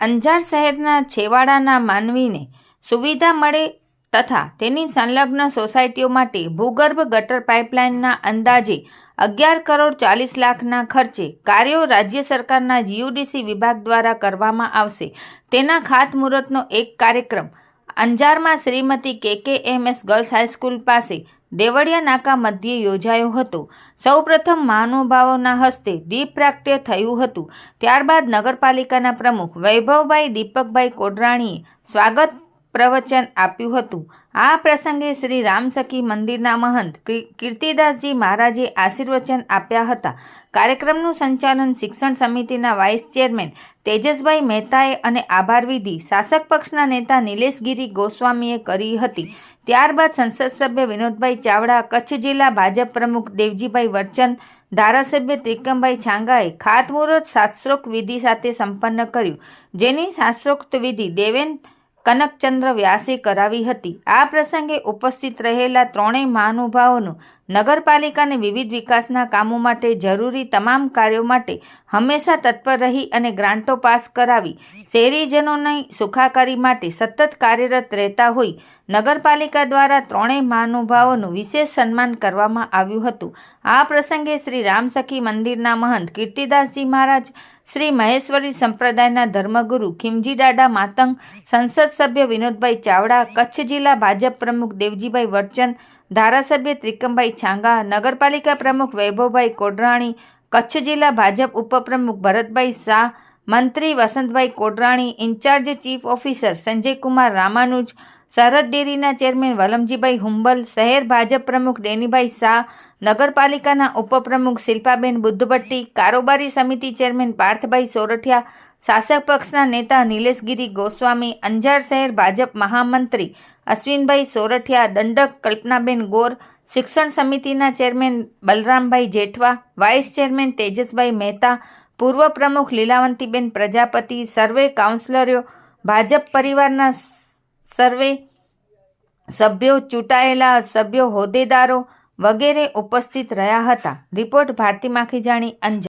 અંજાર શહેરના છેવાડાના માનવીને સુવિધા મળે તથા તેની સંલગ્ન સોસાયટીઓ માટે ભૂગર્ભ ગટર પાઇપલાઇનના અંદાજે અગિયાર કરોડ ચાલીસ લાખના ખર્ચે કાર્યો રાજ્ય સરકારના જીયુડીસી વિભાગ દ્વારા કરવામાં આવશે. તેના ખાતમુહૂર્તનો એક કાર્યક્રમ અંજારમાં શ્રીમતી કે એમ એસ ગર્લ્સ હાઈસ્કૂલ પાસે દેવળિયા નાકા મધ્યે યોજાયો હતો. સૌપ્રથમ મહાનુભાવોના હસ્તે દીપ પ્રાગટ્ય થયું હતું. ત્યારબાદ નગરપાલિકાના પ્રમુખ વૈભવભાઈ દીપકભાઈ કોડરાણીએ સ્વાગત પ્રવચન આપ્યું હતું. આ પ્રસંગે શ્રી રામસખી મંદિરના મહંત કીર્તિદાસજી મહારાજે આશીર્વચન આપ્યા હતા. કાર્યક્રમનું સંચાલન શિક્ષણ સમિતિના વાઇસ ચેરમેન તેજસભાઈ મહેતાએ અને આભાર વિધિ શાસક પક્ષના નેતા નિલેશગીરી ગોસ્વામીએ કરી હતી. ત્યારબાદ સંસદ સભ્ય વિનોદભાઈ ચાવડા, કચ્છ જિલ્લા ભાજપ પ્રમુખ દેવજીભાઈ વરચંદ, ધારાસભ્ય ત્રિકમભાઈ છાંગાએ ખાતમુહૂર્ત શાસ્ત્રોક્ત વિધિ સાથે સંપન્ન કર્યું. જેની શાસ્ત્રોક્ત વિધિ દેવેન કનકચંદ્ર વ્યાસે કરાવી હતી. આ પ્રસંગે ઉપસ્થિત રહેલા ત્રણેય મહાનુભાવોનું નગરપાલિકાને વિવિધ વિકાસના કામો માટે જરૂરી તમામ કાર્યો માટે હંમેશા તત્પર રહી અને ગ્રાન્ટો પાસ કરાવી શહેરીજનોની સુખાકારી માટે સતત કાર્યરત રહેતા હોય, નગરપાલિકા દ્વારા ત્રણેય મહાનુભાવોનું વિશેષ સન્માન કરવામાં આવ્યું હતું. આ પ્રસંગે શ્રી રામસખી મંદિરના મહંત કીર્તિદાસજી મહારાજ, શ્રી મહેશ્વરી સંપ્રદાયના ધર્મગુરુ ખીમજી દાદા માતંગ, સંસદ સભ્ય વિનોદભાઈ ચાવડા, કચ્છ જિલ્લા ભાજપ પ્રમુખ દેવજીભાઈ વરચંદ ધારાસભ્ય ત્રિકમભાઈ છાંગા, નગરપાલિકા પ્રમુખ વૈભવભાઈ કોડરાણી, કચ્છ જિલ્લા ભાજપ ઉપપ્રમુખ ભરતભાઈ શાહ, મંત્રી Vasantbhai Kodrani, in charge chief officer Sanjaykumar Ramanuj, Sarhad ડેરીના ચેરમેન વલમજીભાઈ હુંબલ, શહેર ભાજપ પ્રમુખ ડેનીભાઈ શાહ, નગરપાલિકાના ઉપપ્રમુખ શિલ્પાબેન બુદ્ધભટ્ટી, કારોબારી સમિતિ ચેરમેન પાર્થભાઈ સોરઠિયા, શાસક પક્ષના નેતા નિલેશગીરી ગોસ્વામી, અંજાર શહેર ભાજપ મહામંત્રી અશ્વિનભાઈ સોરઠિયા, દંડક કલ્પનાબેન ગોર, શિક્ષણ સમિતિના chairman Balrambhai Jethwa, vice chairman Tejasbhai Mehta, પૂર્વ પ્રમુખ લીલાવંતીબેન પ્રજાપતિ, સર્વે કાઉન્સિલરો, ભાજપ પરિવારના સર્વે સભ્યો ચૂંટાયેલા સભ્યો હોદ્દેદારો વગેરે ઉપસ્થિત રહ્યા હતા. રિપોર્ટ ભારતી માખીજાણી અંજાર